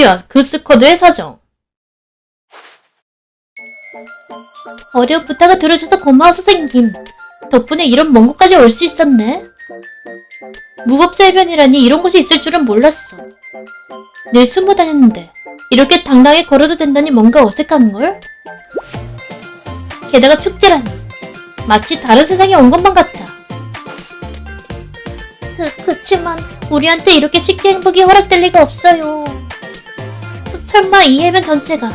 효리와 그 스쿼드의 사정. 어려운 부탁을 들어줘서 고마워 선생님. 덕분에 이런 먼 곳까지 올 수 있었네. 무법자 해변이라니 이런 곳이 있을 줄은 몰랐어. 늘 숨어 다녔는데 이렇게 당당히 걸어도 된다니 뭔가 어색한걸? 게다가 축제라니 마치 다른 세상에 온 것만 같아. 그, 그치만 우리한테 이렇게 쉽게 행복이 허락될 리가 없어요. 서- 설마 이 해변 전체가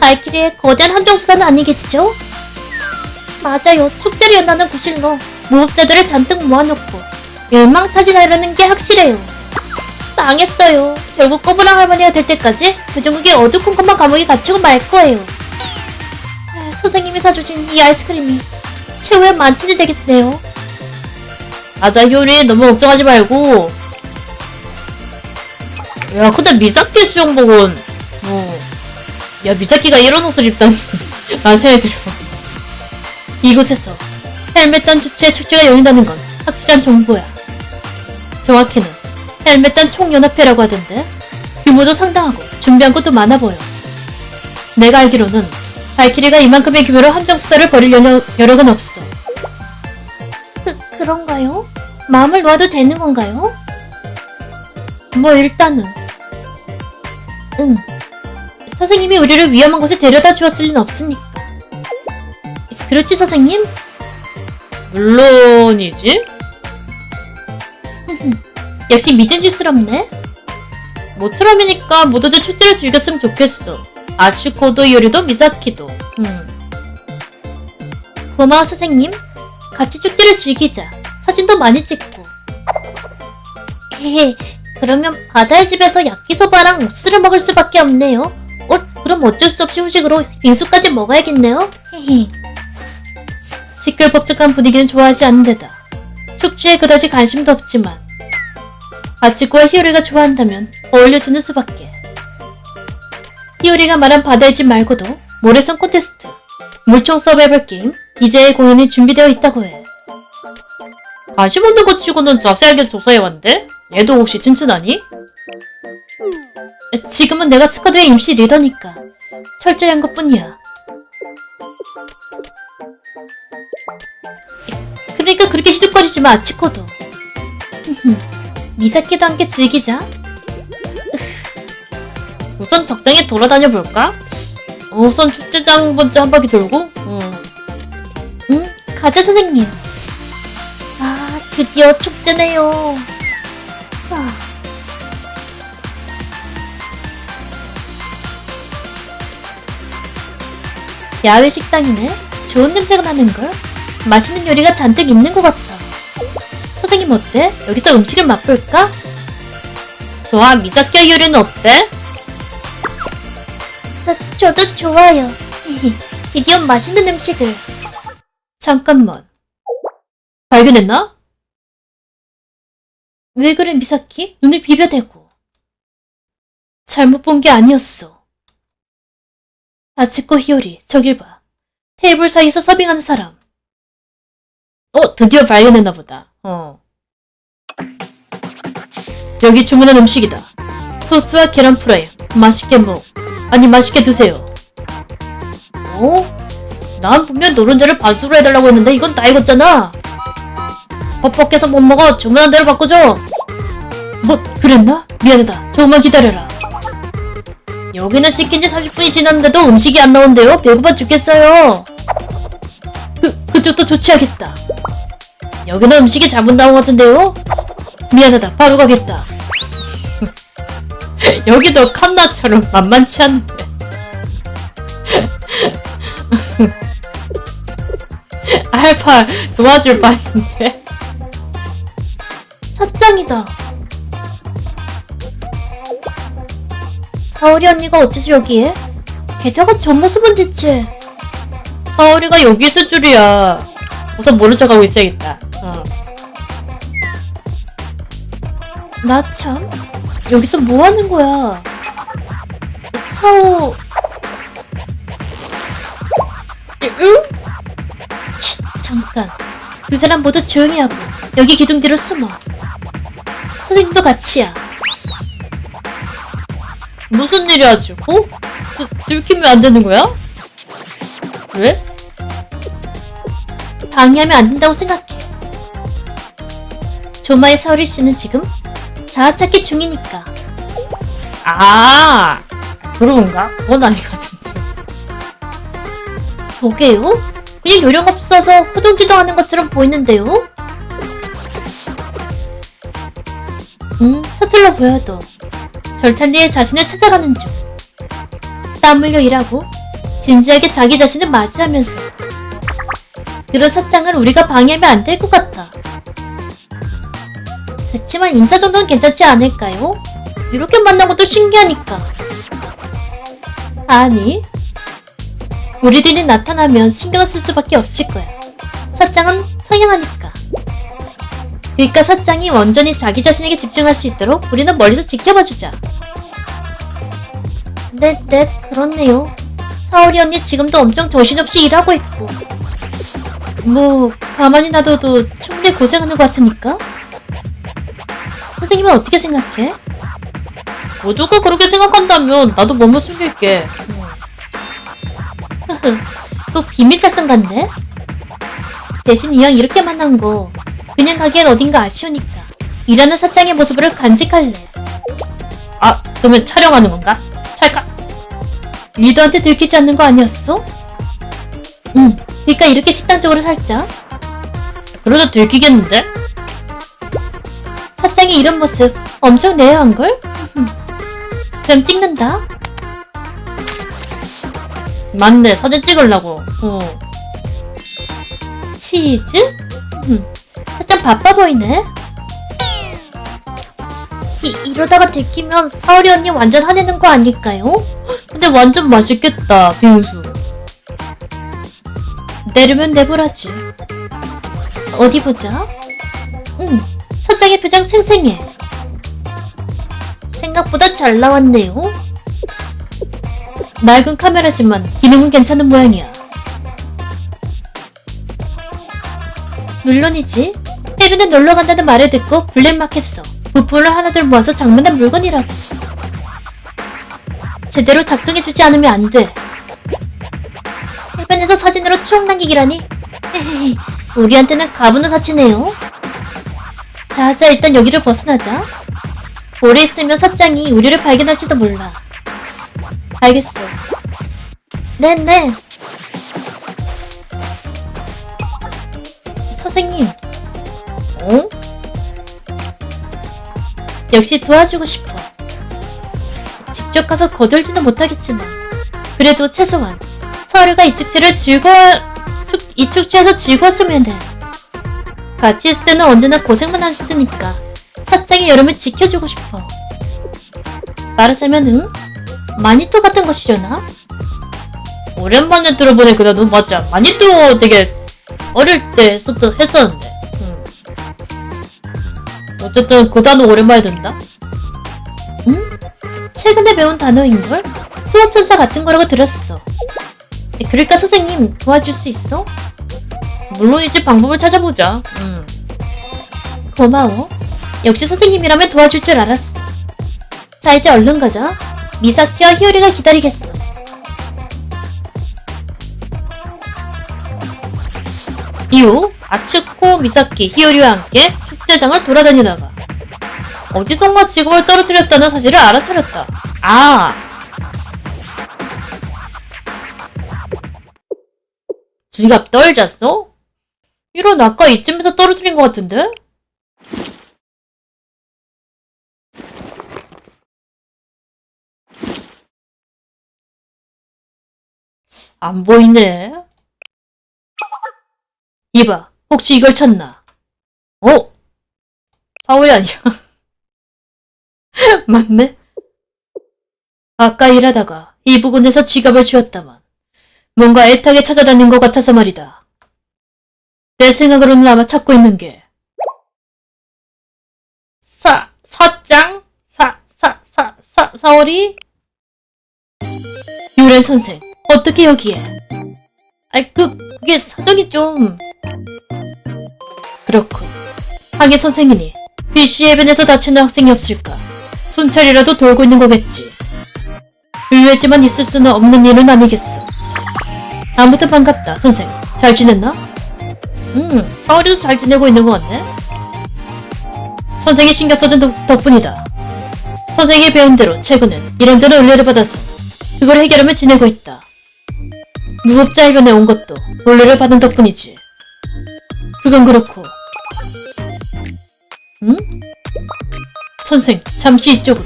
발키리의 거대한 함정수단은 아니겠죠? 맞아요. 축제를 연다는 구실로 무법자들을 잔뜩 모아놓고 열망타진하려는 게 확실해요. 망했어요. 결국 꼬부랑 할머니가 될 때까지 교정국의 어두운 것만 감옥에 갇히고 말 거예요. 아, 선생님이 사주신 이 아이스크림이 최후의 만찬이 되겠네요. 맞아, 효리. 너무 걱정하지 말고. 야, 근데 미사키 수영복은, 어. 야, 미사키가 이런 옷을 입다니. 난 생각이 들어. 이곳에서 헬멧 단 주체의 축제가 열린다는 건 확실한 정보야. 정확히는 헬멧 단 총연합회라고 하던데 규모도 상당하고 준비한 것도 많아 보여. 내가 알기로는 발키리가 이만큼의 규모로 함정 수사를 벌일 여력, 여력은 없어. 그, 그런가요? 마음을 놓아도 되는 건가요? 뭐 일단은 응. 선생님이 우리를 위험한 곳에 데려다 주었을 리는 없으니까. 그렇지 선생님? 물론이지. 역시 미진지스럽네. 모처럼이니까 모두들 축제를 즐겼으면 좋겠어. 아츠코도 요리도 미사키도. 음. 고마워 선생님. 같이 축제를 즐기자. 사진도 많이 찍고. 헤헤. 그러면 바다의 집에서 야끼소바랑 옥수를 먹을 수밖에 없네요. 어, 그럼 어쩔 수 없이 후식으로 빙수까지 먹어야겠네요. 헤헤. 시끌벅적한 분위기는 좋아하지 않는 데다 축제에 그다지 관심도 없지만 아치코와 히오리가 좋아한다면 어울려주는 수밖에. 히오리가 말한 바다의 집 말고도 모래성 콘테스트, 물총 서바이벌 게임, DJ의 공연이 준비되어 있다고 해. 관심 없는 것 치고는 자세하게 조사해왔는데? 얘도 혹시 튼튼하니? 지금은 내가 스쿼드의 임시 리더니까 철저히 한 것뿐이야. 그러니까 그렇게 희죽거리지 마, 아치코도. 미사키도 함께 즐기자. 우선 적당히 돌아다녀 볼까? 어, 우선 축제장 먼저 한 바퀴 돌고? 응. 응, 가자 선생님. 아, 드디어 축제네요. 야외 식당이네. 좋은 냄새가 나는걸? 맛있는 요리가 잔뜩 있는 것 같다. 선생님 어때? 여기서 음식을 맛볼까? 좋아, 미사키의 요리는 어때? 저, 저도 좋아요. 드디어 맛있는 음식을. 잠깐만. 발견했나? 왜 그래, 미사키? 눈을 비벼대고. 잘못 본 게 아니었어. 아치코 히요리, 저길 봐. 테이블 사이에서 서빙하는 사람. 어, 드디어 발견했나 보다. 어. 여기 주문한 음식이다. 토스트와 계란 프라이. 맛있게 먹. 아니, 맛있게 드세요. 어? 난 분명 노른자를 반수로 해달라고 했는데 이건 다 익었잖아. 퍽퍽해서 못 먹어. 주문한 대로 바꿔줘. 뭐, 그랬나? 미안하다. 조금만 기다려라. 여기는 시킨 지 30분이 지났는데도 음식이 안 나온대요. 배고파 죽겠어요. 그, 그쪽도 조치하겠다. 여기는 음식이 잘못 나온 것 같은데요? 미안하다. 바로 가겠다. 여기도 칸나처럼 만만치 않네. 알파 도와줄 뻔인데. 사짱이다. 사오리 언니가 어째서 여기에? 게다가 저 모습은 대체 사오리가 여기 있을 줄이야. 우선 모른 척하고 있어야겠다. 어. 나 참 여기서 뭐 하는 거야? 사오 응? 쉿, 잠깐 두 사람 모두 조용히 하고 여기 기둥 뒤로 숨어 선생님도 같이야 무슨 일이야 지금? 어? 들- 들키면 안 되는 거야? 왜? 방해하면 안 된다고 생각해. 조마의 서리 씨는 지금 자아 찾기 중이니까. 아 그런가? 그건 아닌 것 같은데. 저게요? 그냥 요령 없어서 허둥지둥하는 것처럼 보이는데요? 음, 서툴러 보여도 절찬리에 자신을 찾아가는 중. 땀 흘려 일하고 진지하게 자기 자신을 마주하면서 그런 사장을 우리가 방해하면 안 될 것 같아. 그치만 인사 정도는 괜찮지 않을까요? 이렇게 만난 것도 신기하니까. 아니, 우리들이 나타나면 신경 쓸 수밖에 없을 거야. 사장은 성향하니까. 그러니까 사장이 완전히 자기 자신에게 집중할 수 있도록 우리는 멀리서 지켜봐주자. 네, 네, 그렇네요. 사오리 언니 지금도 엄청 정신없이 일하고 있고. 뭐, 가만히 놔둬도 충분히 고생하는 것 같으니까? 선생님은 어떻게 생각해? 모두가 그렇게 생각한다면 나도 몸을 숨길게. 흐흐, 또 비밀 작전 같네? 대신 이왕 이렇게 만난 거 그냥 가기엔 어딘가 아쉬우니까 일하는 사장의 모습을 간직할래 아 그러면 촬영하는 건가? 찰칵. 리더한테 들키지 않는 거 아니었어? 응 그니까 이렇게 식당 쪽으로 살짝 그러다 들키겠는데? 사장의 이런 모습 엄청 레어한걸? 그럼 찍는다 맞네 사진 찍으려고. 어. 치즈? 음, 바빠 보이네. 이, 이러다가 들키면 사오리 언니 완전 화내는 거 아닐까요? 근데 완전 맛있겠다 빙수. 내르면 내보라지. 어디 보자. 응, 사장의 표정 생생해. 생각보다 잘 나왔네요. 낡은 카메라지만 기능은 괜찮은 모양이야. 물론이지. 해변에 놀러 간다는 말을 듣고 블랙마켓에서 부품을 하나둘 모아서 장만한 물건이라고. 제대로 작동해주지 않으면 안 돼. 해변에서 사진으로 추억 남기기라니. 헤헤헤, 우리한테는 가부는 사치네요. 자자, 일단 여기를 벗어나자. 오래 있으면 사장이 우리를 발견할지도 몰라. 알겠어. 네네. 선생님, 역시 도와주고 싶어. 직접 가서 거들지는 못하겠지만, 그래도 최소한 서류가 이 축제를 즐거워, 축- 이 축제에서 즐거웠으면 해. 같이 있을 때는 언제나 고생만 했으니까 사장의 여름을 지켜주고 싶어. 말하자면 응? 마니또 같은 것이려나? 오랜만에 들어보니까 나도 맞아. 많이 또 되게 어릴 때 썼던 했었는데. 음. 어쨌든 그 단어 오랜만에 듣는다. 최근에 배운 단어인걸? 수학천사 같은 거라고 들었어. 그러니까 선생님 도와줄 수 있어? 물론이지 방법을 찾아보자. 음. 고마워. 역시 선생님이라면 도와줄 줄 알았어. 자, 이제 얼른 가자. 미사키와 히오리가 기다리겠어. 이후 아츠코, 미사키, 히요리와 함께 축제장을 돌아다니다가 어디선가 직업을 떨어뜨렸다는 사실을 알아차렸다. 아! 지갑 떨잤어? 이런 아까 이쯤에서 떨어뜨린 것 같은데? 안 보이네. 이봐, 혹시 이걸 찾나? 어? 사월이 아니야. 맞네. 아까 일하다가 이 부근에서 지갑을 주었다만 뭔가 애타게 찾아다닌 것 같아서 말이다. 내 생각으로는 아마 찾고 있는 게 사, 사장? 사, 사, 사, 사, 사월이? 유렌 선생, 어떻게 여기에? 아이, 그, 그게 사정이 좀... 그렇군. 하게 선생이니 BC 해변에서 다치는 학생이 없을까? 순찰이라도 돌고 있는 거겠지. 의외지만 있을 수는 없는 일은 아니겠어. 아무튼 반갑다, 선생. 잘 지냈나? 음, 사월이도 잘 지내고 있는 것 같네. 선생이 신경 써준 덕- 덕분이다. 선생이 배운 대로 최근엔 이런저런 의뢰를 받아서 그걸 해결하며 지내고 있다. 무법자 해변에 온 것도 원래를 받은 덕분이지. 그건 그렇고. 응? 선생, 잠시 이쪽으로.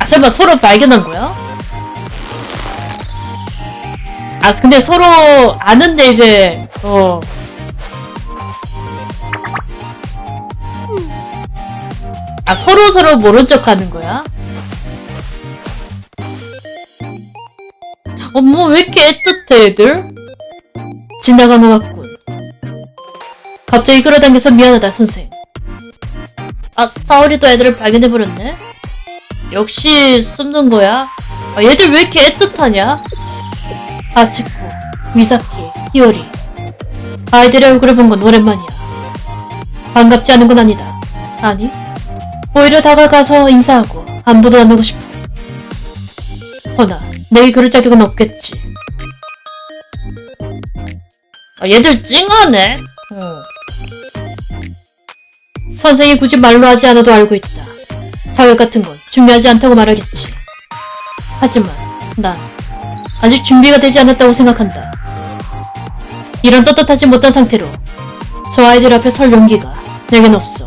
아, 설마 서로 발견한 거야? 아, 근데 서로 아는데 이제, 어. 아, 서로 서로 모른 척 하는 거야? 어머, 왜 이렇게 애틋해, 애들? 지나간 것 같군. 갑자기 끌어당겨서 미안하다, 선생. 아, 사월이도 애들을 발견해버렸네? 역시 숨는 거야? 아, 얘들 왜 이렇게 애틋하냐? 아치코, 미사키, 히오리. 아이들의 얼굴을 본 건 오랜만이야. 반갑지 않은 건 아니다. 아니, 오히려 다가가서 인사하고 안부도 나누고 싶어. 허나, 내일 그럴 자격은 없겠지. 아, 얘들 찡하네? 어. 선생이 굳이 말로 하지 않아도 알고 있다. 사회 같은 건 준비하지 않다고 말하겠지. 하지만 난 아직 준비가 되지 않았다고 생각한다. 이런 떳떳하지 못한 상태로 저 아이들 앞에 설 용기가 내겐 없어.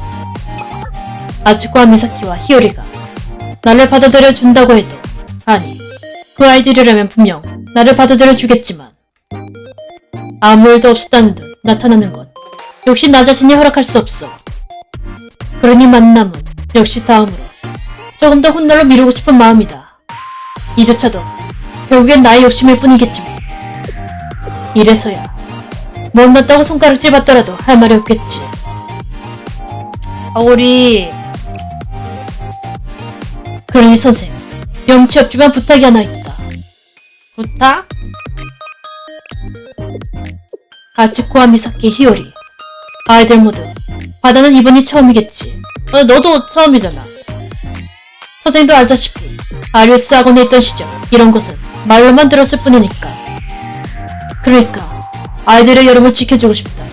아츠코와 미사키와 히오리가 나를 받아들여 준다고 해도 아니 그 아이들이라면 분명 나를 받아들여 주겠지만 아무 일도 없었다는 듯 나타나는 건 역시 나 자신이 허락할 수 없어. 그러니 만남은 역시 다음으로 조금 더 훗날로 미루고 싶은 마음이다. 이조차도 결국엔 나의 욕심일 뿐이겠지만 이래서야 못났다고 손가락질 받더라도 할 말이 없겠지. 아, 우리 그러니 선생 염치 없지만 부탁이 하나 있다. 부탁? 아츠코와 미사키, 히오리 아이들 모두 바다는 이번이 처음이겠지. 어, 너도 처음이잖아. 선생도 알다시피 아리우스 학원에 있던 시절 이런 것은 말로만 들었을 뿐이니까. 그러니까 아이들의 여름을 지켜주고 싶다.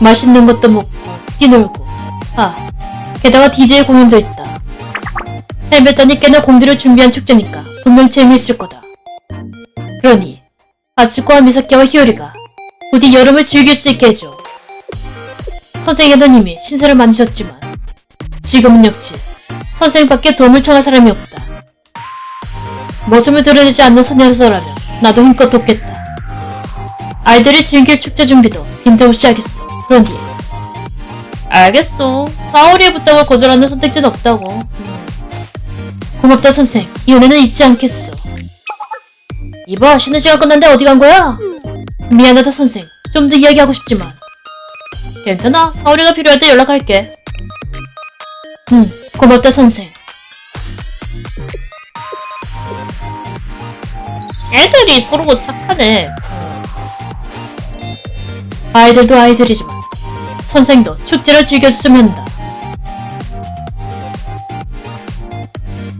맛있는 것도 먹고 뛰놀고 아 게다가 DJ 공연도 있다. 헬멧단이 꽤나 공들여 준비한 축제니까 분명 재미있을 거다. 그러니 아츠코와 미사키와 히오리가 부디 여름을 즐길 수 있게 해줘. 선생님은 이미 신세를 만드셨지만 지금은 역시 선생밖에 도움을 청할 사람이 없다. 모습을 드러내지 않는 소녀서라면 나도 힘껏 돕겠다. 아이들이 즐길 축제 준비도 빈틈없이 하겠어. 그러니 알겠어. 사오리에 붙다고 거절하는 선택지는 없다고. 음. 고맙다 선생. 이번에는 잊지 않겠어. 이봐 쉬는 시간 끝났는데 어디 간 거야? 미안하다 선생. 좀 더 이야기하고 싶지만 괜찮아. 사오리가 필요할 때 연락할게. 응, 고맙다, 선생. 애들이 서로 착하네. 아이들도 아이들이지만 선생도 축제를 즐겼으면 한다.